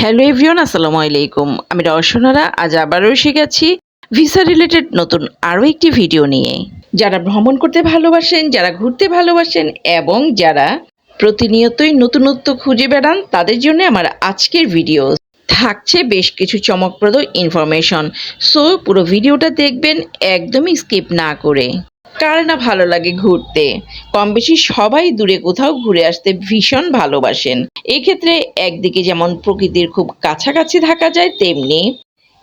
Hello everyone আসসালামু আলাইকুম। আমি রসনারা আজ আবারও এসে গেছি ভিসা রিলেটেড নতুন আরও একটি ভিডিও নিয়ে। যারা ভ্রমণ করতে ভালোবাসেন, যারা ঘুরতে ভালোবাসেন এবং যারা প্রতিনিয়তই নতুনত্ব খুঁজে বেড়ান, তাদের জন্য আমার আজকের ভিডিও থাকছে বেশ কিছু চমকপ্রদ ইনফরমেশন সো পুরো ভিডিওটা দেখবেন একদমই স্কিপ না করে। কার না ভালো লাগে ঘুরতে? কম বেশি সবাই দূরে কোথাও ঘুরে আসতে ভীষণ ভালোবাসেন। এক্ষেত্রে একদিকে যেমন প্রকৃতির খুব কাছাকাছি থাকা যায়, তেমনি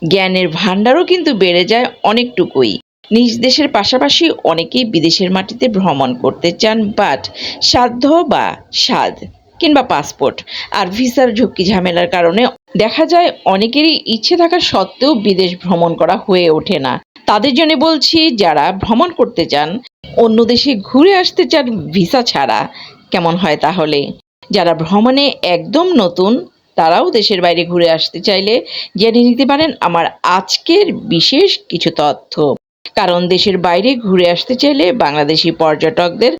জ্ঞানের ভাণ্ডারও কিন্তু বেড়ে যায় অনেকটুকুই। নিজ দেশের পাশাপাশি অনেকেই বিদেশের মাটিতে ভ্রমণ করতে চান বাট সাধ্য বা স্বাদ কিংবা পাসপোর্ট আর ভিসার ঝুঁকি ঝামেলার কারণে দেখা যায় অনেকেরই ইচ্ছে থাকা সত্ত্বেও বিদেশ ভ্রমণ করা হয়ে ওঠে না। তাদের জন্য বলছি, যারা ভ্রমণ করতে চান, অন্য দেশে ঘুরে আসতে চান ভিসা ছাড়া, কেমন হয় তাহলে? যারা ভ্রমণে একদম নতুন, তারাও দেশের বাইরে ঘুরে আসতে চাইলে জেনে নিতে পারেন আমার আজকের বিশেষ কিছু তথ্য। কারণ দেশের বাইরে ঘুরে আসতে চাইলে বাংলাদেশি পর্যটকদের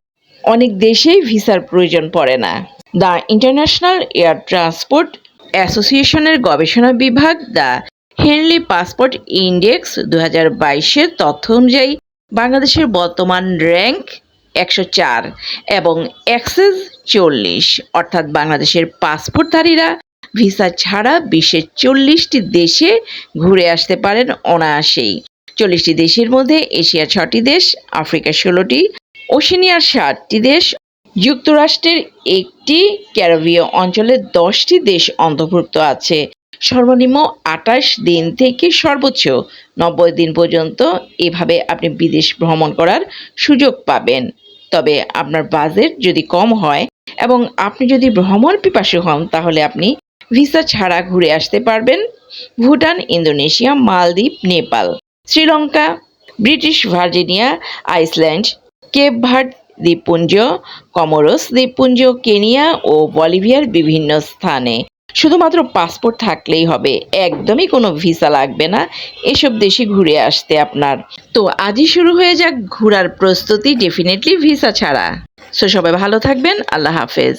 অনেক দেশেই ভিসার প্রয়োজন পড়ে না। দ্য ইন্টারন্যাশনাল এয়ার ট্রান্সপোর্ট অ্যাসোসিয়েশনের গবেষণা বিভাগ, দ্য হেনলি পাসপোর্ট ইন্ডেক্স দু হাজার বাইশের তথ্য অনুযায়ী বাংলাদেশের বর্তমান র্যাঙ্ক একশো চার এবং অ্যাক্সেস চল্লিশ। অর্থাৎ বাংলাদেশের পাসপোর্টধারীরা ভিসা ছাড়া বিশ্বের চল্লিশটি দেশে ঘুরে আসতে পারেন অনায়াসেই। চল্লিশটি দেশের মধ্যে এশিয়া ছটি দেশ আফ্রিকা ষোলোটি, ওশেনিয়ার ষাটটি দেশ যুক্তরাষ্ট্রের একটি ক্যারিবীয় অঞ্চলের দশটি দেশ অন্তর্ভুক্ত আছে। সর্বনিম্ন আঠাশ দিন থেকে সর্বোচ্চ নব্বই দিন পর্যন্ত এভাবে আপনি বিদেশ ভ্রমণ করার সুযোগ পাবেন। তবে আপনার বাজেট যদি কম হয় এবং আপনি যদি ভ্রমণ পিপাসু হন, তাহলে আপনি ভিসা ছাড়া ঘুরে আসতে পারবেন। ভুটান, ইন্দোনেশিয়া, মালদ্বীপ, Nepal, Sri Lanka, British Virginia, Iceland, Cape Verde দ্বীপপুঞ্জ, কমরোস দ্বীপপুঞ্জ, কেনিয়া ও বলিভিয়ার বিভিন্ন স্থানে। শুধুমাত্র পাসপোর্ট থাকলেই হবে, একদমই কোনো ভিসা লাগবে না, এসব দেশে ঘুরে আসতে আপনার। তো আজই শুরু হয়ে যাক ঘোরার প্রস্তুতি ডেফিনেটলি ভিসা ছাড়া। সো সবাই ভালো থাকবেন, আল্লাহ হাফেজ।